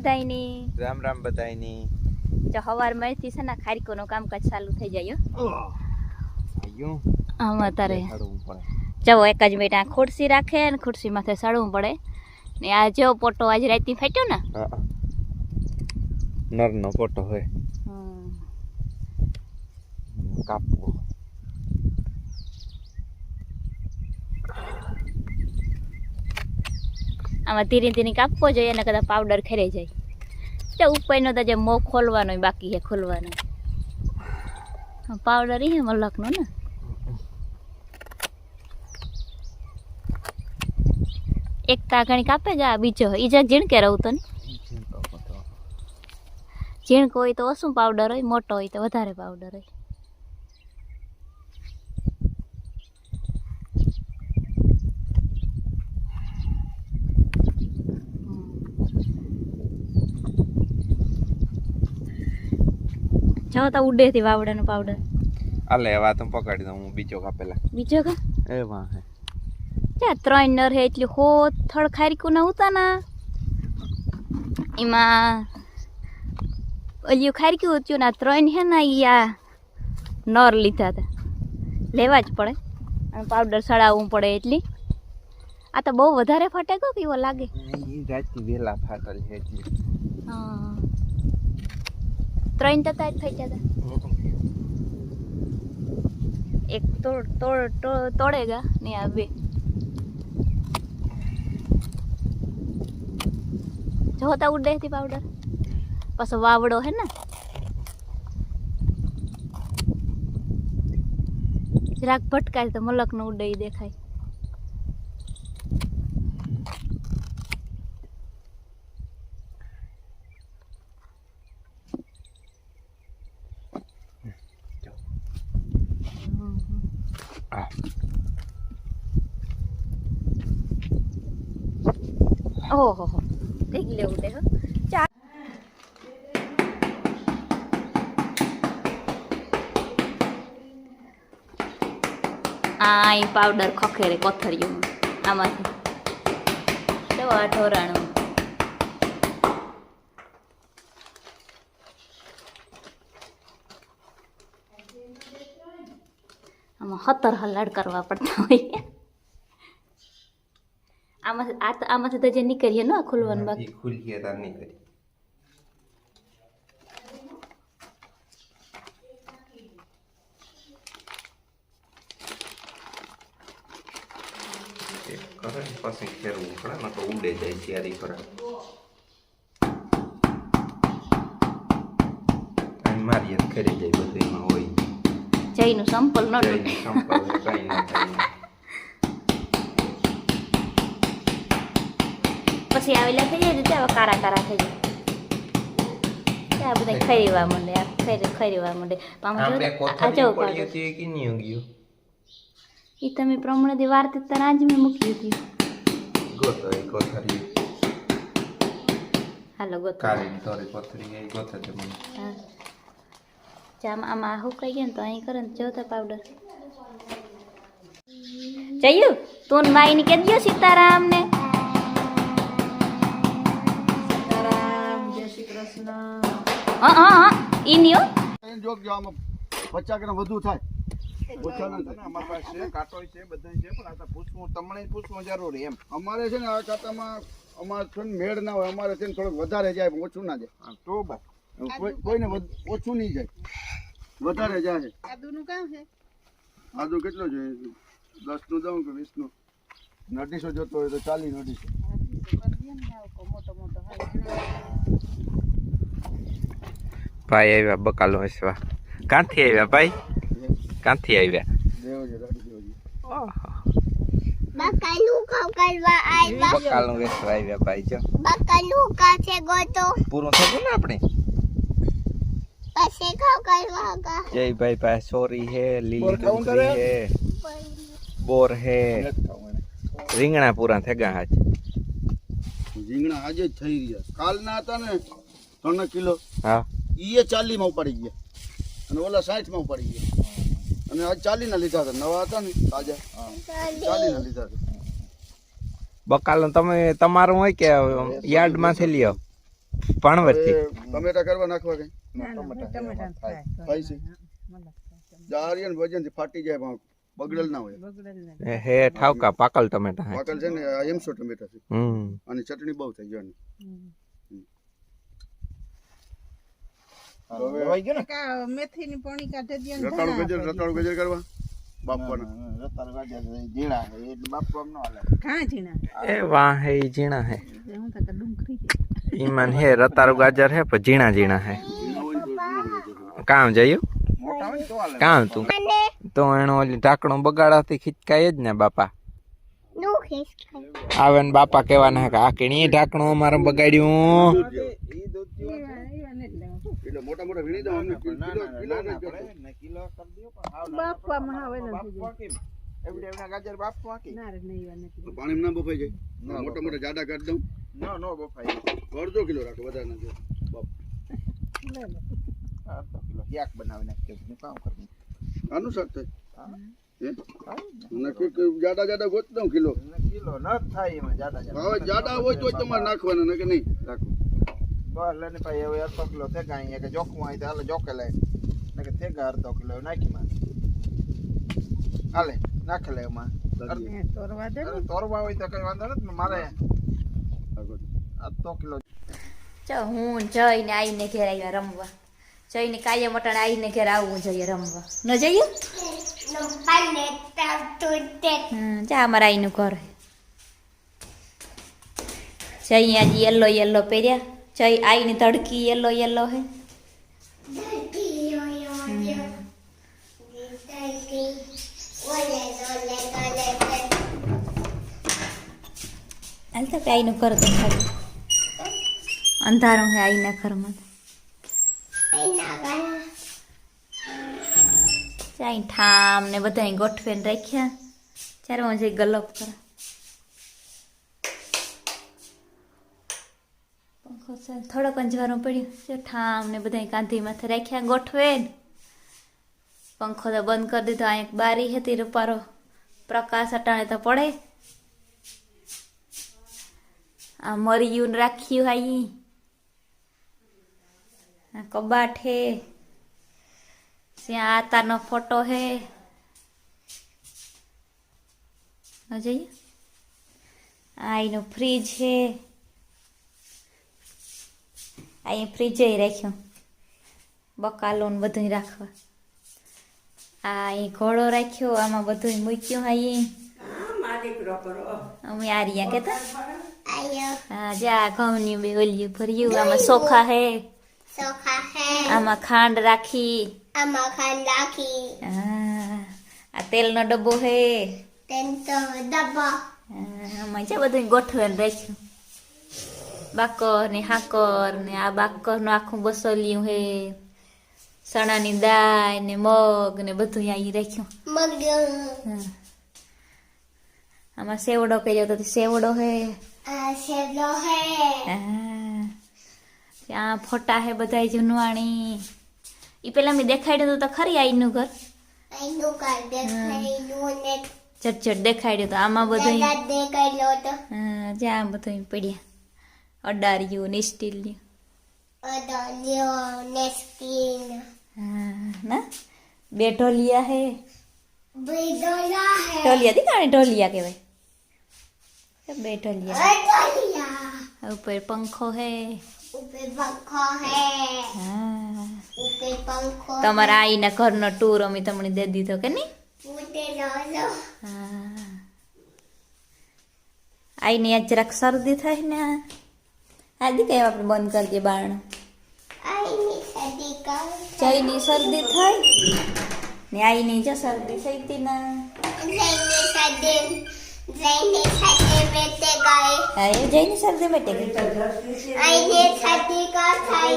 બધાયની? રામ રામ બધાયની. જો હવાર મળતી છે ને ખારીકોનું કામકાજ ચાલુ થઈ જાય. આમ અત્યારે દેખાડવું એક જ મિનિટ આ ખુરશી રાખે ને ખુરશી માથે સડવું પડે. ને આ જેવો પોટો આજ રાતની ફાટ્યો ને? નરનો પોટો હોય. કાપવો. આમાં ધીરે ધીરે કાપવો જોઈએ અને કદાચ પાવડર ખેરે જાય. તો ઉપરનો તો જે મો ખોલવાનો બાકી છે ખોલવાનો. પાવડર એ મલકનો ને. એક કાગણી કાપે જ આ બીજો. એ જ ઝીણકે રહું તો ને. ઝીણકો હોય તો ઓછું પાવડર હોય મોટો હોય તો વધારે પાવડર હોય. જો તો ઉડેથી વાવડાનો પાવડર અલે વાત હું પકડી દઉં હું બીજો કાપેલા બીજો કા? એ વાહ હે. ત્યાં ત્રણ નર હે એટલે હો થડ ખારીકું ના ઉતા ના એમાં ઓલિયું ખારીકું ઉત્યું ના ત્રણ હે ને આ નર લીધા હતા લેવા જ પડે. અને પાવડર સડાવવું પડે એટલી. આ તો બહુ વધારે ફાટે કો કેવો લાગે. ઈ રાતથી વેલા ફાટલ હે એટલે. હા. ત્રણ તતા જ થઈ જતા. એક તોડ તોડ તોડ- તોડેગા, ને આ બે. જોતા ઉડે હતી પાવડર પાછો વાવડો હે ને? જરાક ભટકાય તો મલકનું ઉડે દેખાય. આ ઓહો હો દેખ લેવું દે હો ચા આ ઈ પાવડર ખખેરે કોથળિયું આમાંથી દવા ઢોરાણું આમાં હતર હલાડ કરવા પડતા હોય. આમાં આ આમાંથી તો જે નીકળીએ ને ખુલવાનું બાકી? ખુલીએ તાર કરી કરે પછી ફેરવું પડે ને તો ઉડે જાય તૈયારી કરે અને મારી હાથ જાય બધું એમાં જઈનું સંપલ ન તૂટે પછી આવેલા થઈ જાય તો કારા કારા થઈ જાય આ બધા ખરીવા માંડે આ ખરી ખરીવા માંડે આ જો પડ્યું હતું એ ગયું એ તમે પ્રમાણે વાર્તા તને આજ મેં મૂક્યું હતું હાલો ગોતો કાળી થોડી કોથળી એ ગોતે તે મને હા જામ આમાં હુકાઈ ગયા ને તો અહીં કરે ને જોતા પાવડર જયું તું ને માઈ ની કે દો સીતારામ ને હા હા હા ઈ ની હો એને જોગ જો આમાં પચાસ ગ્રામ વધુ થાય ઓછા ના થાય અમારી પાસે કાંટો છે બધા છે પણ આ તો પૂછવું તમને પૂછવું જરૂરી એમ અમારે છે ને આ ખાતામાં અમારે છે ને મેળ ના હોય અમારે છે ને થોડુંક વધારે જાય પણ ઓછું ના જાય. હા, તો બસ. કોઈ- કોઈને ઓછું નહીં જાય. વધારે જાય. આદુ કેટલો જોઈએ? દસનું દઉં કે વીસનું અઢીસો જોતો હોય તો ચાલી અઢીસો ભાઈ આવ્યા બકાલો હસવા. કાંથી આવ્યા ભાઈ? કાંથી આવ્યા? બકાલું કરવા આવ્યા. બકાલો વેચવા આવ્યા ભાઈ જો. બકાલું કાছে ગોતો પૂરું થયું ને આપણે? પછી ખાવ કરવા ગા જય ભાઈ પાસે સોરી હે લીલી બોર ખાવું ડુંગળી તારે? હે બોર હે નથી ખાવું એને. રીંગણા પૂરા થઈ ગયા આજ રીંગણા આજે જ થઈ રહ્યા કાલના હતા ને ત્રણ કિલો હા ઈએ ચાલીમાં ઉપાડી ગયા અને ઓલા સાઠમાં ઉપાડી ગયા અને આજ ચાલીના લીધા હતા નવા હતા ને તાજા ચાલીના લીધા હતા બકાલો તમે તમારું હોય કે યાર્ડમાંથી લ્યો પણ વચ્ચે હવે ટમેટા કરવા નાખવા કઈ થાય. છે? જારિયન વજનથી ફાટી જાય પણ બગડેલ ના હોય. હે ઠાવકા પાકલ ટમેટા પાકલ છે ને એમસો ટમેટા છે. અને ચટણી બહુ થઈ ગયો મેથી ની? પોણી કાઢે રતાળું ગજર રતાળું ગજર કરવા? બાપવાના. રતાળ ગાજર જીણા છે એટલે બાપુ આમ ન હાલે. ઘા ઝીણા. એ વાહ હે. ઈમાન હે રતારું ગાજર હે પણ ઝીણા ઝીણા હે. કામ જયું? કામ તું? તો એનો ઓલી ઢાંકણું બગાડાથી ખીચકાય જ ને બાપા. આવે ને બાપા કહેવાના હે કે આ કેણી ઢાંકણું અમારે બગાડ્યું પણ ને બફાઈ જાય? ના મોટા મોટા જાડા કાઢી દઉં? ના નો બફાય. અડધો કિલો રાખો વધારે ના બાપ અડધો કિલો શાક બનાવી નાખજો. હું કામ કરું? આનું શાક થાય. નક્કી કે જાડા જાડા ગોત દઉં કિલો. ને કિલો ન થાય એમાં જાડા જાડા. હવે જાડા હોય તો તમારે નાખવાના કે નહીં રાખો બસ લઈને ભાઈ હવે અડધો કિલો થેગા અહીંયા કે જોખવું હોય તો હાલે જોકે લે. ને કે થેગા અડધો કિલો નાખી માં હાલે નાખી લે એમાં. તોરવા દે તોરવા હોય તો કઈ વાંધો નથી મારે. અડધો કિલો. ચો હું જઈને આવીને ઘેર આવ્યા રમવા. જઈને કાયમ અટાણે આવીને ઘેર આવવું જોઈએ રમવા. ન જઈએ? નું પાને તાતું તે હમ, જા અમારા આઈનું ઘર. જઈ આજે યલો યલો પહેર્યા. જઈ આઈની તડકી યલો યલો હે. યો યો યો દીતાઈ ઓલે ઓલે ઓલે હાલ તો કે આઈનું ઘર દેખાડ્યું અંધારું હે આઈના ઘરમાં. જાય ઠામ ને બધા ગોઠવીને રાખ્યા. ત્યારે હું જઈ ગલપ કરો. પંખો થોડોક અંજવાનું પડ્યું. જો ઠામ ને બધા કાંધી માથે રાખ્યા ગોઠવે પંખો તો બંધ કરી દીધો એક બારી હતી રૂપારો. પ્રકાશ અટાણે તો પડે. આ મરિયું રાખ્યું આ કબાટ હે ત્યાં આતાનો ફોટો હે. જઈએ. આ એનું ફ્રીજ છે અહીં ફ્રીજે રાખ્યું. બકાલો ને બધું રાખવા. આ અહીં ઘોડો રાખ્યો આમાં બધું મૂક્યું અહીં અમે આરિયા કેતા? હા જા ઘઉંની બે ઓલિયું ભર્યું આમાં સોખા હે. હે આમાં ખાંડ રાખી આમાં રાખી હા આ તેલનો ડબ્બો હે તેન તો આમાં છે બધું ગોઠવેલ રાખ્યું બાકર ને હાકર ને આ બાકરનું આખું બસોલ્યું હે ચણાની દાળ ને મગ ને બધું અહીં રાખ્યું મગ આમાં સેવડો કર્યો તે સેવડો હે સેવડો હે હા. ત્યાં ફોટા હે બધા જૂનવાણી. એ પેલા મેં દેખાડ્યું હતું તો ખરી આઈનું ઘર આઈનું કાઢ દેખાઈ નું ને ઝટઝટ દેખાડ્યું તો આમાં બધું દાદા દેખાઈ લો તો. હા, જ્યાં બધું પડ્યા. અડાર્યું ને સ્ટીલનું અદલ્યો ને સ્કીન હા, ના? બે ઢોલિયા હે. બીદોલા હે. ઢોલિયા દી કાણે ઢોલિયા કહેવાય? કે બે ઢોલિયા. અદલિયા આ ઉપર પંખો હે. ઉપર પંખો હે હા ઉપર પંખો તમારા આઈના ઘરનો ટૂર અમે તમને દે દીધો કે નહીં ઉતે લોલો હા આઈને આજ જરાક શરદી થાય ને આ દી કઈ આપણે બંધ કરી દઈએ બારણું આઈની સદી કર જઈની શરદી થાય ને આઈની જો શરદી થઈ હતી ના જઈને સદી જઈને સદી બેતે ગઈ હા એ જઈની શરદી બેટે ગઈ આઈને સદી કા થાય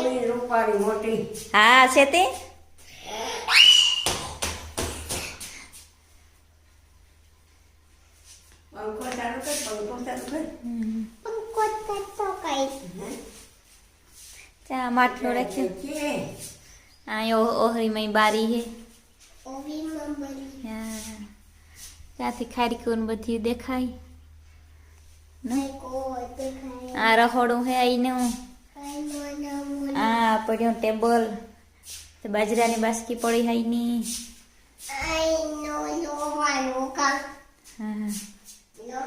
હા છે તે પંખો તો કઈ ત્યાં માટલું રાખ્યું આ ઓહરીમાં બારી હે ઓવી મમ્મી હા. ત્યાંથી ખાડકું ને બધી દેખાય મેં કો દેખાય આ રહોડું હે આઈને હું આ પડ્યું ટેબલ તો બાજરાની બાસકી પડી હાઈ ની આઈ નો નો વાનું કા હા નો હલો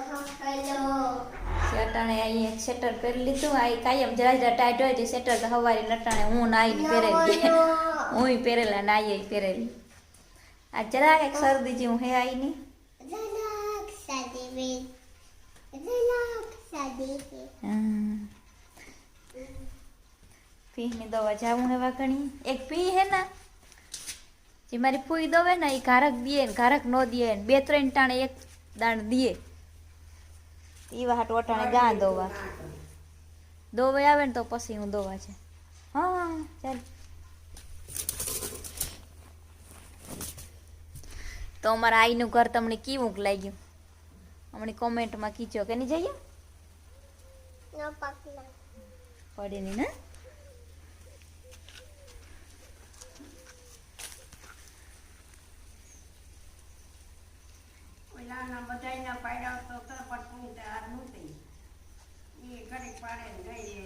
અટાણે અહીંયા સેટર પહેરી લીધું આ કાયમ જરા જરા ટાઈટ હોય તો સેટર તો હવારી નટાણે હું નાઈને પહેરેલી હું પહેરેલા નાઈએ પહેરેલી આ જરા કંઈક શરદી જેવું હે આઈ ની ઝલક હે. પીની દવા જાવું હે વાગણી એક પી હે ને? જે મારી ફૂઈ દવે ને એ ઘારક ને, ઘારક નો ને. બે ત્રણ ટાણે એક દાણ ઈવા હાટ વટાણે ગા દોવા. દોવે આવે ને તો પછી હું દોવા છે. હા, ચાલ. તો અમારા આઈનું ઘર તમને કેવું લાગ્યું? હમણાં કોમેન્ટમાં કીચો કે નહીં જઈએ? પડે નહીં ને? બધા પાડ્યા તો પણ હું તે હાર મૂકી. એ ઘરે પાડે ગઈ